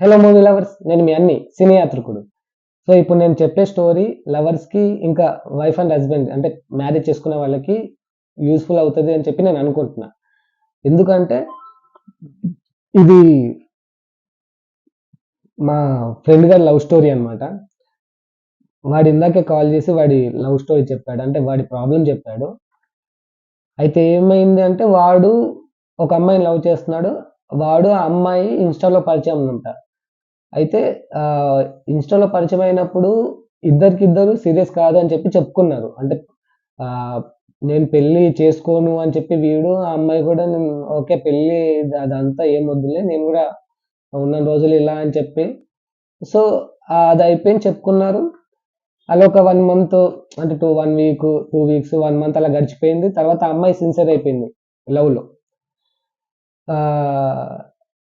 Hello movie lovers నేను మీ అన్ని సినీ యాత్రికుడు. So ఇప్పుడు నేను చెప్పే స్టోరీ లవర్స్కి ఇంకా వైఫ్ అండ్ హస్బెండ్ అంటే మ్యారేజ్ చేసుకునే వాళ్ళకి యూస్ఫుల్ అవుతుంది అని చెప్పి నేను అనుకుంటున్నా. ఎందుకంటే ఇది మా ఫ్రెండ్ గారి లవ్ స్టోరీ అన్నమాట. వాడు ఇందాకే కాల్ చేసి వాడి లవ్ స్టోరీ చెప్పాడు. అంటే వాడి ప్రాబ్లం చెప్పాడు. అయితే ఏమైంది అంటే వాడు ఒక అమ్మాయిని లవ్ చేస్తున్నాడు. వాడు ఆ అమ్మాయి ఇన్స్టాలో పరిచయం ఉంటారు అయితే ఇన్స్టాలో పరిచయం అయినప్పుడు ఇద్దరికిద్దరు సీరియస్ కాదు అని చెప్పి చెప్పుకున్నారు. అంటే నేను పెళ్ళి చేసుకోను అని చెప్పి వీడు ఆ అమ్మాయి కూడా నేను ఓకే పెళ్ళి అదంతా ఏం వద్దులే నేను కూడా ఉన్న రోజులు ఇలా అని చెప్పి. సో అది అయిపోయింది చెప్పుకున్నారు. అలా ఒక వన్ మంత్ అంటే two one week two weeks one month అలా గడిచిపోయింది. తర్వాత అమ్మాయి సిన్సియర్ అయిపోయింది లవ్లో.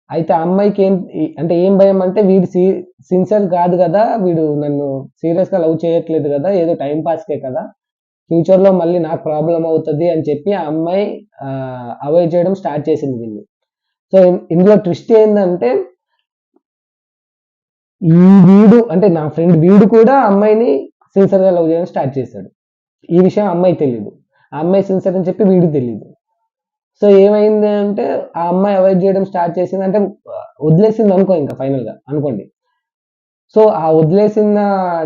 అయితే ఆ అమ్మాయికి ఏం అంటే ఏం భయం అంటే వీడు సీ సిన్సియర్ కాదు కదా వీడు నన్ను సీరియస్గా లవ్ చేయట్లేదు కదా ఏదో టైం పాస్కే కదా. ఫ్యూచర్లో మళ్ళీ నాకు ప్రాబ్లం అవుతుంది అని చెప్పి ఆ అమ్మాయి అవాయిడ్ చేయడం స్టార్ట్ చేసింది దీన్ని సో ఇందులో ట్విస్ట్ ఏంటంటే ఈ వీడు అంటే నా ఫ్రెండ్ వీడు కూడా అమ్మాయిని సిన్సియర్గా లవ్ చేయడం స్టార్ట్ చేశాడు. ఈ విషయం అమ్మాయి తెలియదు ఆ అమ్మాయి సిన్సియర్ అని చెప్పి వీడు తెలియదు సో ఏమైంది అంటే ఆ అమ్మాయి అవాయిడ్ చేయడం స్టార్ట్ చేసింది. అంటే వదిలేసింది అనుకో ఇంకా ఫైనల్గా అనుకోండి. సో ఆ వదిలేసిన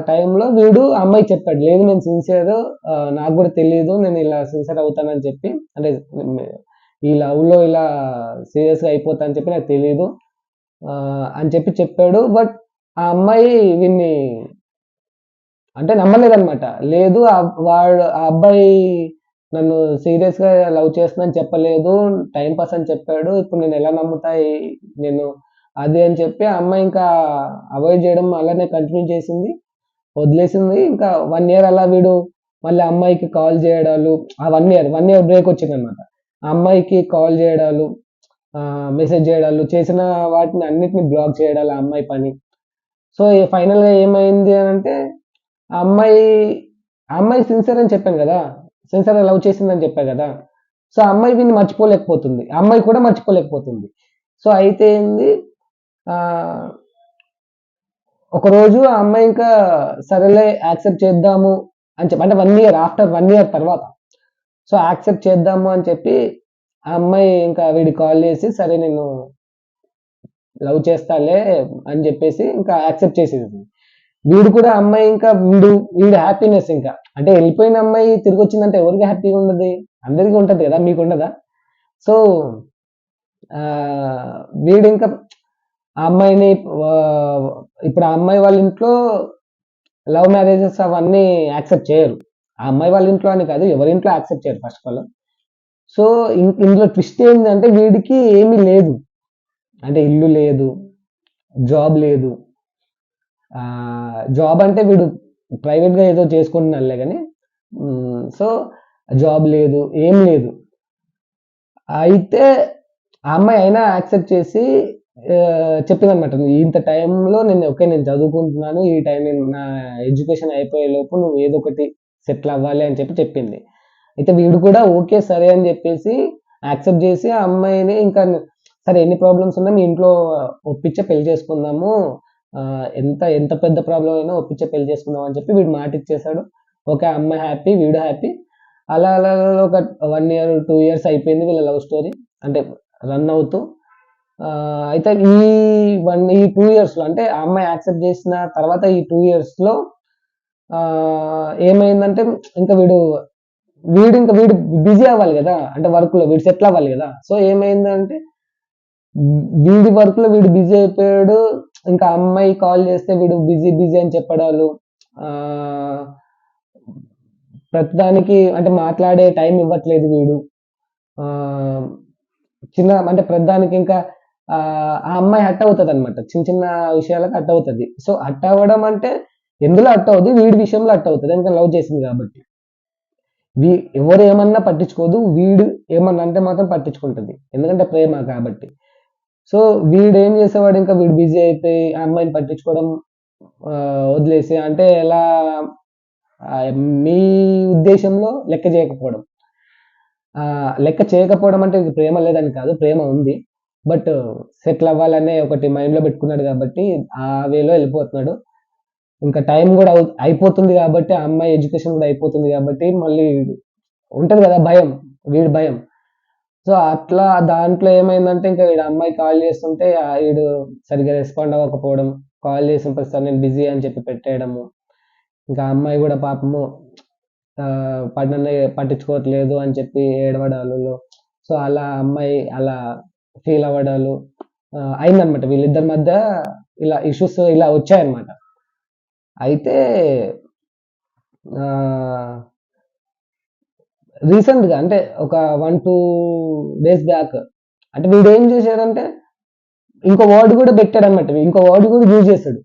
టైంలో వీడు ఆ అమ్మాయి చెప్పాడు లేదు నేను సిన్సియర్ నాకు కూడా తెలియదు నేను ఇలా సిన్సియర్ అవుతానని చెప్పి అంటే ఈ లవ్లో ఇలా సీరియస్గా అయిపోతా అని చెప్పి నాకు తెలియదు అని చెప్పి చెప్పాడు. బట్ ఆ అమ్మాయి వీన్ని అంటే నమ్మలేదన్నమాట. లేదు వాడు ఆ అబ్బాయి నన్ను సీరియస్గా లవ్ చేస్తున్నాను చెప్పలేదు టైం పాస్ అని చెప్పాడు ఇప్పుడు నేను ఎలా నమ్ముతా ఈ- నేను అది అని చెప్పి ఆ అమ్మాయి ఇంకా అవాయిడ్ చేయడం అలానే కంటిన్యూ చేసింది వదిలేసింది ఇంకా వన్ ఇయర్ అలా వీడు మళ్ళీ అమ్మాయికి కాల్ చేయడాలు ఆ one year one year break వచ్చింది అనమాట ఆ అమ్మాయికి కాల్ చేయడాలు మెసేజ్ చేయడాలు చేసిన వాటిని అన్నిటిని బ్లాక్ చేయడాలు ఆ అమ్మాయి పని. సో ఫైనల్గా ఏమైంది అని అంటే ఆ అమ్మాయి ఆ అమ్మాయి సిన్సియర్ అని చెప్పాను కదా సిన్సియర్ లవ్ చేసిందని చెప్పా కదా. సో అమ్మాయి వీడిని మర్చిపోలేకపోతుంది. అమ్మాయి కూడా మర్చిపోలేకపోతుంది. సో అయితే ఏంది? ఒకరోజు ఆ అమ్మాయి ఇంకా సరేలే యాక్సెప్ట్ చేద్దాము అని చెప్పి అంటే one year after one year తర్వాత. సో యాక్సెప్ట్ చేద్దాము అని చెప్పి ఆ అమ్మాయి ఇంకా వీడి కాల్ చేసి సరే నేను లవ్ చేస్తాలే అని చెప్పేసి ఇంకా యాక్సెప్ట్ చేసేది వీడు కూడా అమ్మాయి ఇంకా వీడు వీడు హ్యాపీనెస్ ఇంకా. అంటే వెళ్ళిపోయిన అమ్మాయి తిరిగి వచ్చిందంటే ఎవరికి హ్యాపీగా ఉండదు అందరికీ ఉంటుంది కదా మీకు ఉండదా? సో వీడు ఇంకా ఆ అమ్మాయిని ఇప్పుడు ఆ అమ్మాయి వాళ్ళ ఇంట్లో లవ్ మ్యారేజెస్ అవన్నీ యాక్సెప్ట్ చేయరు. ఆ అమ్మాయి వాళ్ళ ఇంట్లో అని కాదు ఎవరి ఇంట్లో యాక్సెప్ట్ చేయరు ఫస్ట్ ఆఫ్ ఆల్ సో ఇందులో ట్విస్ట్ ఏంటంటే వీడికి ఏమీ లేదు. అంటే ఇల్లు లేదు జాబ్ లేదు. జాబ్ అంటే వీడు ప్రైవేట్గా ఏదో చేసుకుంటున్నారులే కానీ సో జాబ్ లేదు ఏం లేదు. అయితే ఆ అమ్మాయి అయినా యాక్సెప్ట్ చేసి చెప్పింది అనమాట ఇంత టైంలో నేను ఓకే నేను చదువుకుంటున్నాను ఈ టైం నేను నా ఎడ్యుకేషన్ అయిపోయే లోపు నువ్వు ఏదో ఒకటి సెటిల్ అవ్వాలి అని చెప్పి చెప్పింది. అయితే వీడు కూడా ఓకే సరే అని చెప్పేసి యాక్సెప్ట్ చేసి ఆ అమ్మాయిని ఇంకా సరే ఎన్ని ప్రాబ్లమ్స్ ఉన్నా మీ ఇంట్లో ఒప్పించే పెళ్ళి చేసుకుందాము ఎంత ఎంత పెద్ద ప్రాబ్లం అయినా ఒప్పించే పెళ్ళి చేసుకుందాం అని చెప్పి వీడు మాట ఇచ్చేసాడు ఓకే అమ్మాయి హ్యాపీ వీడు హ్యాపీ అలా అలా ఒక వన్ ఇయర్ టూ ఇయర్స్ అయిపోయింది వీళ్ళ లవ్ స్టోరీ అంటే రన్ అవుతూ. అయితే ఈ వన్ ఈ టూ ఇయర్స్లో అంటే ఆ అమ్మాయి యాక్సెప్ట్ చేసిన తర్వాత ఈ టూ ఇయర్స్లో ఏమైందంటే ఇంకా వీడు వీడు ఇంకా వీడు బిజీ అవ్వాలి కదా. అంటే వర్క్లో వీడు సెటిల్ అవ్వాలి కదా. సో ఏమైందంటే వీడి వర్క్లో వీడు బిజీ అయిపోయాడు. ఇంకా అమ్మాయి కాల్ చేస్తే వీడు బిజీ బిజీ అని చెప్పడాలు. ప్రతిదానికి అంటే మాట్లాడే టైం ఇవ్వట్లేదు వీడు. చిన్న అంటే ప్రతిదానికి ఇంకా ఆ ఆ అమ్మాయి హట్ అవుతుంది అనమాట చిన్న చిన్న విషయాలకు హట్ అవుతుంది. సో హట్ అవ్వడం అంటే ఎందులో హట్ అవుతుంది వీడి విషయంలో హట్ అవుతుంది. ఇంకా లవ్ చేసింది కాబట్టి. వీ ఎవరు ఏమన్నా పట్టించుకోదు. వీడు ఏమన్నా అంటే మాత్రం పట్టించుకుంటుంది. ఎందుకంటే ప్రేమ కాబట్టి. సో వీడు ఏం చేసేవాడు? ఇంకా వీడు బిజీ అయిపోయి ఆ అమ్మాయిని పట్టించుకోవడం వదిలేసి అంటే ఎలా మీ ఉద్దేశంలో లెక్క చేయకపోవడం. లెక్క చేయకపోవడం అంటే ప్రేమ లేదని కాదు ప్రేమ ఉంది. బట్ సెటిల్ అవ్వాలనే ఒకటి మైండ్లో పెట్టుకున్నాడు కాబట్టి ఆ వేలో వెళ్ళిపోతున్నాడు. ఇంకా టైం కూడా అవు- అయిపోతుంది కాబట్టి ఆ అమ్మాయి ఎడ్యుకేషన్ కూడా అయిపోతుంది కాబట్టి మళ్ళీ ఉంటుంది కదా భయం వీడి భయం. సో అట్లా దాంట్లో ఏమైందంటే ఇంకా వీడు అమ్మాయి కాల్ చేస్తుంటే ఆ వీడు సరిగ్గా రెస్పాండ్ అవ్వకపోవడం కాల్ చేసిన ప్రస్తుతం నేను బిజీ అని చెప్పి పెట్టేయడము. ఇంకా అమ్మాయి కూడా పాపము ఆ, పట్టణ పట్టించుకోవట్లేదు అని చెప్పి ఏడవడాలు. సో అలా అమ్మాయి అలా ఫీల్ అవ్వడాలు. అయిందనమాట వీళ్ళిద్దరి మధ్య ఇలా ఇష్యూస్ ఇలా వచ్చాయన్నమాట. అయితే రీసెంట్గా అంటే ఒక వన్ టూ డేస్ బ్యాక్ అంటే వీడు ఏం చేశాడంటే ఇంకో వర్డ్ కూడా పెట్టాడు అనమాట ఇంకో వర్డ్ కూడా యూజ్ చేశాడు.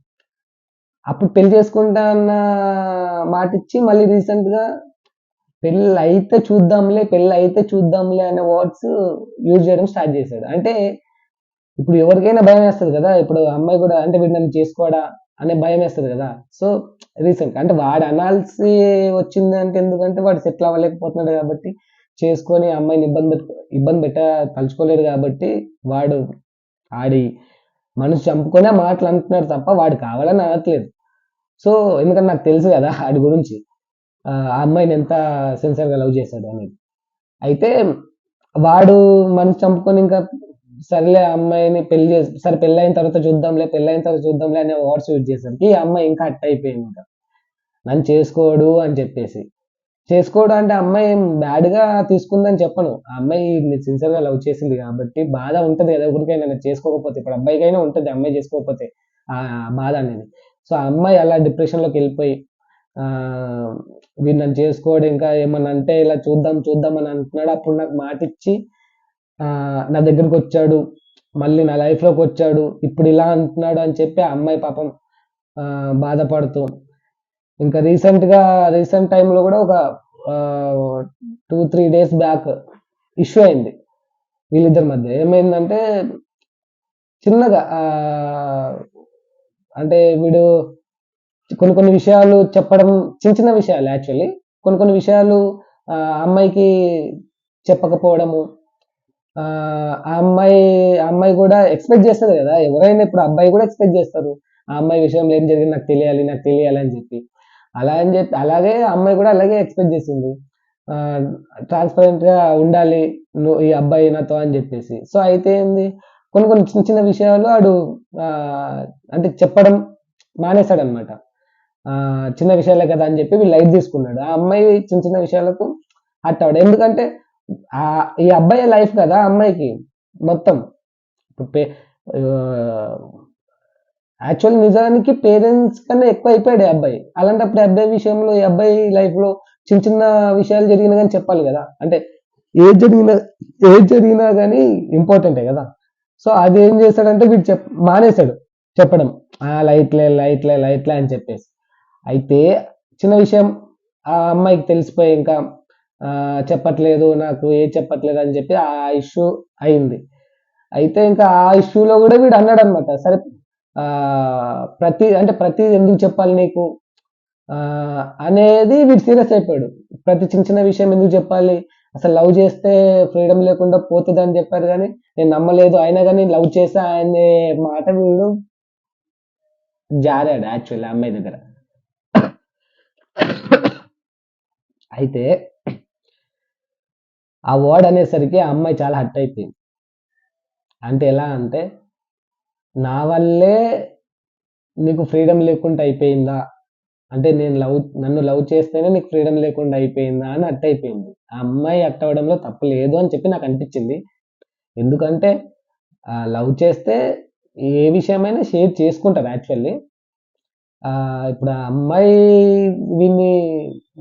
అప్పుడు పెళ్ళి చేసుకుంటా అన్న మాట ఇచ్చి మళ్ళీ రీసెంట్గా పెళ్ళి అయితే చూద్దాంలే పెళ్ళి అయితే చూద్దాంలే అనే వర్డ్స్ యూజ్ చేయడం స్టార్ట్ చేశాడు. అంటే ఇప్పుడు ఎవరికైనా భయం వేస్తుంది కదా? ఇప్పుడు అమ్మాయి కూడా అంటే వీడు నన్ను చేసుకోవడా అనే భయం వేస్తుంది కదా. సో రీసెంట్ అంటే వాడు అనాల్సి వచ్చింది అంటే ఎందుకంటే వాడు సెటిల్ అవ్వలేకపోతున్నాడు కాబట్టి చేసుకొని అమ్మాయిని ఇబ్బంది పెట్టు ఇబ్బంది పెట్ట తలుచుకోలేడు కాబట్టి వాడు ఆడి మనసు చంపుకునే మాటలు అంటున్నాడు తప్ప వాడు కావాలని అనట్లేదు. సో ఎందుకంటే నాకు తెలుసు కదా వాడి గురించి. ఆ ఆ అమ్మాయిని ఎంత సిన్సియర్గా లవ్ చేశాడు అనేది. అయితే వాడు మనసు చంపుకొని ఇంకా సరేలే అమ్మాయిని పెళ్ళి చేసి సరే పెళ్ళి అయిన తర్వాత చూద్దాంలే పెళ్ళి అయిన తర్వాత చూద్దాంలే అనే వర్డ్స్ యూజ్ చేసరికి ఈ అమ్మాయి ఇంకా అట్ట అయిపోయింది ఇంకా నన్ను చేసుకోడు అని చెప్పేసి. చేసుకోడు అంటే అమ్మాయి బ్యాడ్గా తీసుకుందని చెప్పను. ఆ అమ్మాయి సిన్సియర్గా లవ్ చేసింది కాబట్టి బాధ ఉంటుంది కదా ఎవరికైనా చేసుకోకపోతే ఇప్పుడు అబ్బాయికైనా ఉంటుంది అమ్మాయి చేసుకోకపోతే ఆ బాధ అనేది. సో ఆ అమ్మాయి అలా డిప్రెషన్లోకి వెళ్ళిపోయి వీడు నన్ను చేసుకోడు ఇంకా ఏమన్నా అంటే ఇలా చూద్దాం చూద్దాం అని అంటున్నాడు. అప్పుడు నాకు మాట ఇచ్చి నా దగ్గరకు వచ్చాడు మళ్ళీ నా లైఫ్లోకి వచ్చాడు ఇప్పుడు ఇలా అంటున్నాడు అని చెప్పి ఆ అమ్మాయి పాపం బాధపడుతూ ఇంకా రీసెంట్గా రీసెంట్ టైంలో కూడా ఒక two three days back issue అయింది. వీళ్ళిద్దరి మధ్య. ఏమైందంటే చిన్నగా అంటే వీడు కొన్ని కొన్ని విషయాలు చెప్పడం చిన్న చిన్న విషయాలు యాక్చువల్లీ కొన్ని కొన్ని విషయాలు అమ్మాయికి చెప్పకపోవడము ఆ అమ్మాయి ఆ అమ్మాయి కూడా ఎక్స్పెక్ట్ చేస్తుంది కదా. ఎవరైనా ఇప్పుడు అబ్బాయి కూడా ఎక్స్పెక్ట్ చేస్తారు. ఆ అమ్మాయి విషయంలో ఏం జరిగింది నాకు తెలియాలి నాకు తెలియాలి అని చెప్పి. అలా అని చెప్పి అలాగే అమ్మాయి కూడా అలాగే ఎక్స్పెక్ట్ చేసింది. ట్రాన్స్పరెంట్గా ఉండాలి నువ్వు ఈ అబ్బాయి నాతో అని చెప్పేసి. సో అయితే ఏంది? కొన్ని కొన్ని చిన్న చిన్న విషయాలు వాడు అంటే చెప్పడం మానేశాడు అనమాట చిన్న విషయాలే కదా అని చెప్పి వీళ్ళు లైట్ తీసుకున్నాడు. ఆ అమ్మాయి చిన్న చిన్న విషయాలకు హట్ అవ్వడు. ఎందుకంటే ఈ అబ్బాయి లైఫ్ కదా అమ్మాయికి మొత్తం. పే యాక్చువల్ నిజానికి పేరెంట్స్ కన్నా ఎక్కువ అయిపోయాడు ఈ అబ్బాయి. అలాంటప్పుడు అబ్బాయి విషయంలో ఈ అబ్బాయి లైఫ్లో చిన్న చిన్న విషయాలు జరిగినా కానీ చెప్పాలి కదా. అంటే ఏది జరిగినా ఏది జరిగినా కానీ ఇంపార్టెంటే కదా. సో అది ఏం చేశాడంటే వీడు చెప్ మానేశాడు చెప్పడం. ఆ లైట్లే లైట్లే లైట్లే అని చెప్పేసి. అయితే చిన్న విషయం ఆ అమ్మాయికి తెలిసిపోయి ఇంకా చెప్పట్లేదు నాకు ఏ చెప్పట్లేదు అని చెప్పి ఆ ఇష్యూ అయింది. అయితే ఇంకా ఆ ఇష్యూలో కూడా వీడు అన్నాడు అనమాట సరే ప్రతి అంటే ప్రతి ఎందుకు చెప్పాలి నీకు? అనేది వీడు సీరియస్ అయిపోయాడు. ప్రతి చిన్న చిన్న విషయం ఎందుకు చెప్పాలి? అసలు లవ్ చేస్తే ఫ్రీడమ్ లేకుండా పోతుంది అని చెప్పారు కానీ నేను నమ్మలేదు. అయినా కానీ లవ్ చేసా అనే మాట వీడు జారాడు యాక్చువల్లీ అమ్మాయి దగ్గర. అయితే ఆ వర్డ్ అనేసరికి ఆ అమ్మాయి చాలా హట్ అయిపోయింది. అంటే ఎలా అంటే నా వల్లే నీకు ఫ్రీడమ్ లేకుండా అయిపోయిందా? అంటే నేను లవ్ నన్ను లవ్ చేస్తేనే నీకు ఫ్రీడమ్ లేకుండా అయిపోయిందా అని అట్ అయిపోయింది. ఆ అమ్మాయి అట్ అవ్వడంలో తప్పు లేదు అని చెప్పి నాకు అనిపించింది. ఎందుకంటే లవ్ చేస్తే ఏ విషయమైనా షేర్ చేసుకుంటారు యాక్చువల్లీ ఇప్పుడు ఆ అమ్మాయి వీడిని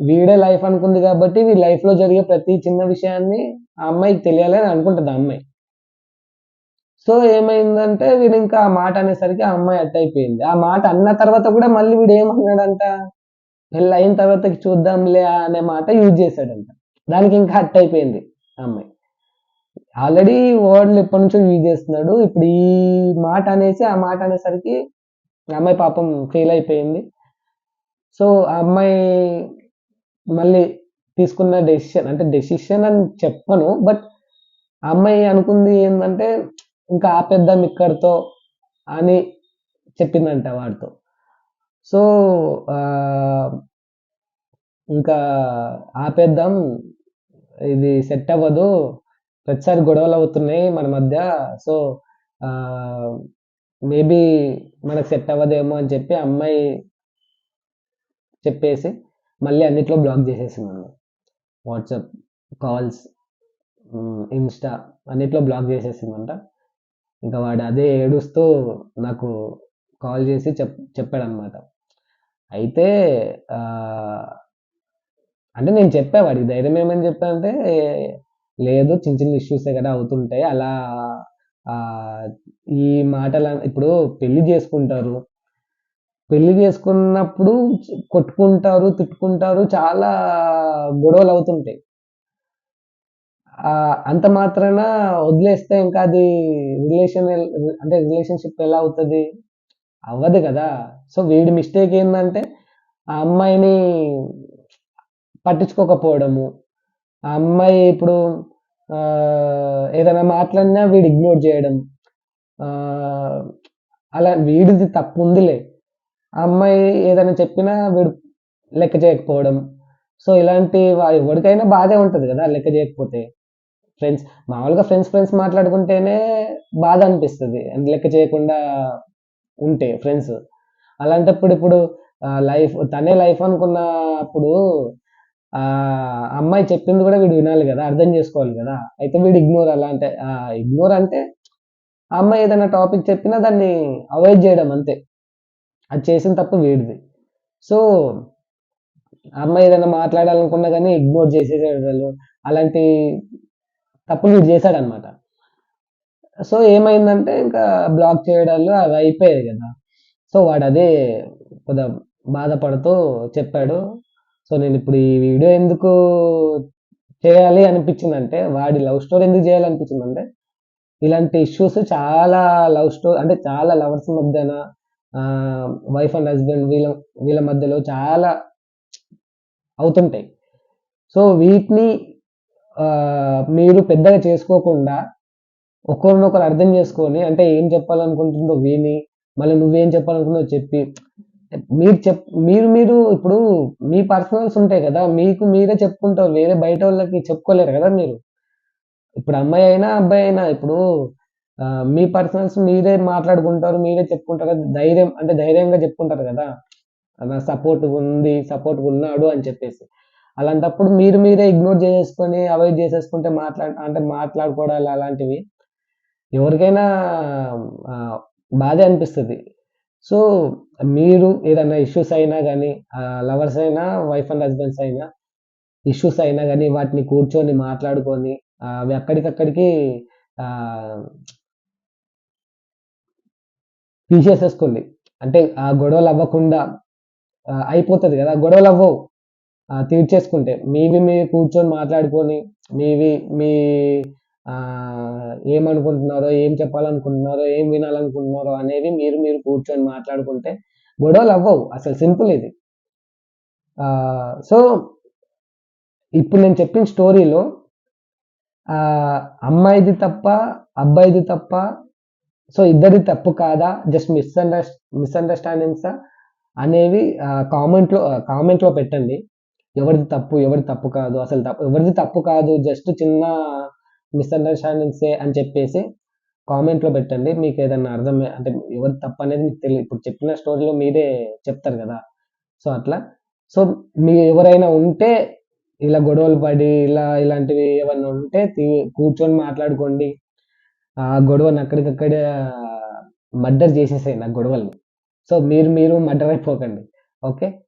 వీడే లైఫ్ అనుకుంది కాబట్టి వీడి లైఫ్లో జరిగే ప్రతి చిన్న విషయాన్ని ఆ అమ్మాయికి తెలియాలి అని అనుకుంటుంది ఆ అమ్మాయి. సో ఏమైందంటే వీడు ఇంకా ఆ మాట అనేసరికి ఆ అమ్మాయి అట్ అయిపోయింది. ఆ మాట అన్న తర్వాత కూడా మళ్ళీ వీడు ఏమన్నాడంట? పెళ్ళి అయిన తర్వాత చూద్దాంలే అనే మాట యూజ్ చేశాడంట. దానికి ఇంకా హట్ అయిపోయింది ఆ అమ్మాయి. ఆల్రెడీ వర్డ్లు ఎప్పటి నుంచో యూజ్ చేస్తున్నాడు. ఇప్పుడు ఈ మాట అనేసి ఆ మాట అనేసరికి అమ్మాయి పాపం ఫెయిల్ అయిపోయింది. సో ఆ అమ్మాయి మళ్ళీ తీసుకున్న డెసిషన్ అంటే డెసిషన్ అని చెప్పను బట్ ఆ అమ్మాయి అనుకుంది ఏంటంటే ఇంకా ఆపేద్దాం ఇక్కడితో అని చెప్పిందంట వాడితో. సో ఇంకా ఆపేద్దాం ఇది సెట్ అవ్వదు ప్రతిసారి గొడవలు అవుతున్నాయి మన మధ్య. సో మేబీ మనకు సెట్ అవ్వదేమో అని చెప్పి అమ్మాయి చెప్పేసి మళ్ళీ అన్నిట్లో బ్లాక్ చేసేసింది. అన్న వాట్సాప్ కాల్స్ ఇన్స్టా అన్నిట్లో బ్లాక్ చేసేసిందంట. ఇంకా వాడు అదే ఏడుస్తూ నాకు కాల్ చేసి చెప్ చెప్పాడనమాట అయితే అంటే నేను చెప్పా వాడికి ధైర్యం ఏమని చెప్పా అంటే లేదు చిన్న చిన్న ఇష్యూసే కదా అవుతుంటాయి. అలా ఈ మాటలు ఇప్పుడు పెళ్ళి చేసుకుంటారు. పెళ్ళి చేసుకున్నప్పుడు కొట్టుకుంటారు తిట్టుకుంటారు చాలా గొడవలు అవుతుంటాయి. అంత మాత్రాన వదిలేస్తే ఇంకా అది రిలేషన్ అంటే రిలేషన్షిప్ ఎలా అవుతుంది? అవ్వదు కదా. సో వీడి మిస్టేక్ ఏంటంటే ఆ అమ్మాయిని పట్టించుకోకపోవడము. ఆ అమ్మాయి ఇప్పుడు ఏదైనా మాట్లాడినా వీడు ఇగ్నోర్ చేయడం. అలా వీడిది తప్పు ఉందిలే ఆ అమ్మాయి ఏదైనా చెప్పినా వీడు లెక్క చేయకపోవడం. సో ఇలాంటి ఎవరికైనా బాధే ఉంటుంది కదా లెక్క చేయకపోతే. ఫ్రెండ్స్ మామూలుగా ఫ్రెండ్స్ ఫ్రెండ్స్ మాట్లాడుకుంటేనే బాధ అనిపిస్తుంది. లెక్క చేయకుండా ఉంటే ఫ్రెండ్స్ అలాంటప్పుడు ఇప్పుడు లైఫ్ తనే లైఫ్ అనుకున్నప్పుడు ఆ అమ్మాయి చెప్పింది కూడా వీడు వినాలి కదా అర్థం చేసుకోవాలి కదా. అయితే వీడు ఇగ్నోర్ అలా అంటే ఇగ్నోర్ అంటే ఆ అమ్మాయి ఏదైనా టాపిక్ చెప్పినా దాన్ని అవాయిడ్ చేయడం అంతే. అది చేసిన తప్పు వీడిది. సో అమ్మాయి ఏదైనా మాట్లాడాలనుకున్నా కానీ ఇగ్నోర్ చేసేసేవాళ్ళు. అలాంటి తప్పులు వీడు చేశాడనమాట. సో ఏమైందంటే ఇంకా బ్లాక్ చేయడాలు అవి అయిపోయాయి కదా. సో వాడు అదే కొద్దిగా బాధపడుతూ చెప్పాడు. సో నేను ఇప్పుడు ఈ వీడియో ఎందుకు చేయాలి అనిపించిందంటే వాడి లవ్ స్టోరీ ఎందుకు చేయాలనిపించిందంటే ఇలాంటి ఇష్యూస్ చాలా లవ్ స్టోరీ అంటే చాలా లవర్స్ మధ్యన వైఫ్ అండ్ హస్బెండ్ వీళ్ళ వీళ్ళ మధ్యలో చాలా అవుతుంటాయి. సో వీటిని మీరు పెద్దగా చేసుకోకుండా ఒకరినొకరు అర్థం చేసుకొని అంటే ఏం చెప్పాలనుకుంటుందో విని మళ్ళీ నువ్వేం చెప్పాలనుకుందో చెప్పి మీరు చెప్ మీరు మీరు ఇప్పుడు మీ పర్సనల్స్ ఉంటాయి కదా మీకు మీరే చెప్పుకుంటారు వేరే బయట వాళ్ళకి చెప్పుకోలేరు కదా మీరు. ఇప్పుడు అమ్మాయి అయినా అబ్బాయి అయినా ఇప్పుడు మీ పర్సనల్స్ మీరే మాట్లాడుకుంటారు మీరే చెప్పుకుంటారు కదా ధైర్యం అంటే ధైర్యంగా చెప్పుకుంటారు కదా నా సపోర్ట్ ఉంది సపోర్ట్ ఉన్నాడు అని చెప్పేసి. అలాంటప్పుడు మీరు మీరే ఇగ్నోర్ చేసేసుకొని అవాయిడ్ చేసేసుకుంటే మాట్లాడ అంటే మాట్లాడుకోవడాలు అలాంటివి ఎవరికైనా బాధే అనిపిస్తుంది. సో మీరు ఏదైనా ఇష్యూస్ అయినా కానీ లవర్స్ అయినా వైఫ్ అండ్ హస్బెండ్స్ అయినా ఇష్యూస్ అయినా కానీ వాటిని కూర్చొని మాట్లాడుకొని అవి అక్కడికక్కడికి తీసేసేసుకోండి. అంటే ఆ గొడవలు అవ్వకుండా అయిపోతుంది కదా గొడవలు అవ్వవు. తీర్చేసుకుంటే మీవి మీరు కూర్చొని మాట్లాడుకొని మీవి మీ ఏమనుకుంటున్నారో ఏం చెప్పాలనుకుంటున్నారో ఏం వినాలనుకుంటున్నారో అనేది మీరు మీరు కూర్చొని మాట్లాడుకుంటే గొడవలు అవ్వవు. అసలు సింపుల్ ఇది. సో ఇప్పుడు నేను చెప్పిన స్టోరీలో అమ్మాయిది తప్ప అబ్బాయిది తప్ప సో ఇద్దరి తప్పు కాదా జస్ట్ మిస్అండర్ మిస్అండర్స్టాండింగ్సా అనేవి కామెంట్లో కామెంట్లో పెట్టండి. ఎవరిది తప్పు ఎవరిది తప్పు కాదు. అసలు తప్పు ఎవరిది తప్పు కాదు జస్ట్ చిన్న మిస్అండర్స్టాండింగ్సే అని చెప్పేసి కామెంట్లో పెట్టండి. మీకు ఏదైనా అర్థం అంటే ఎవరు తప్పు అనేది మీకు తెలియదు ఇప్పుడు చెప్పిన స్టోరీలో మీరే చెప్తారు కదా. సో అట్లా. సో మీ ఎవరైనా ఉంటే ఇలా గొడవలు పడి ఇలా ఇలాంటివి ఏమన్నా ఉంటే తీ- కూర్చొని మాట్లాడుకోండి. ఆ గొడవని అక్కడికక్కడే మర్డర్ చేసేసాయి ఆ గొడవల్ని. సో మీరు మీరు మర్డర్ అయిపోకండి. ఓకే?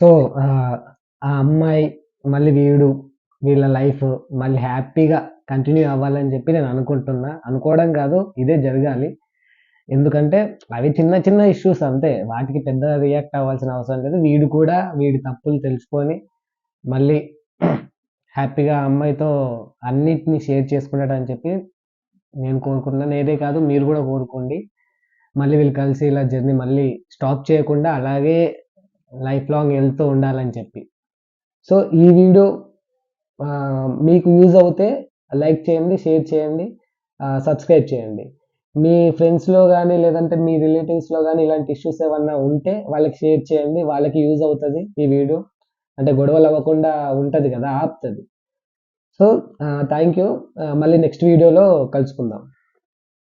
సో ఆ అమ్మాయి మళ్ళీ వీడు వీళ్ళ లైఫ్ మళ్ళీ హ్యాపీగా కంటిన్యూ అవ్వాలని చెప్పి నేను అనుకుంటున్నా. అనుకోవడం కాదు ఇదే జరగాలి. ఎందుకంటే అవి చిన్న చిన్న ఇష్యూస్ అంతే. వాటికి పెద్దగా రియాక్ట్ అవ్వాల్సిన అవసరం లేదు. వీడు కూడా వీడి తప్పులు తెలుసుకొని మళ్ళీ హ్యాపీగా అమ్మాయితో అన్నిటిని షేర్ చేసుకున్నాడు అని చెప్పి నేను కోరుకుంటున్నాను ఏదే కాదు మీరు కూడా కోరుకోండి. మళ్ళీ వీళ్ళు కలిసి ఇలా జర్నీ మళ్ళీ స్టాప్ చేయకుండా అలాగే లైఫ్ లాంగ్ వెళ్తూ ఉండాలని చెప్పి. సో ఈ వీడియో మీకు యూజ్ అవుతే లైక్ చేయండి షేర్ చేయండి సబ్స్క్రైబ్ చేయండి. మీ ఫ్రెండ్స్లో కానీ లేదంటే మీ రిలేటివ్స్లో కానీ ఇలాంటి ఇష్యూస్ ఏమన్నా ఉంటే వాళ్ళకి షేర్ చేయండి వాళ్ళకి యూజ్ అవుతుంది ఈ వీడియో అంటే గొడవలు అవ్వకుండా ఉంటుంది కదా ఆపుతుంది. సో థ్యాంక్ యూ మళ్ళీ నెక్స్ట్ వీడియోలో కలుసుకుందాం.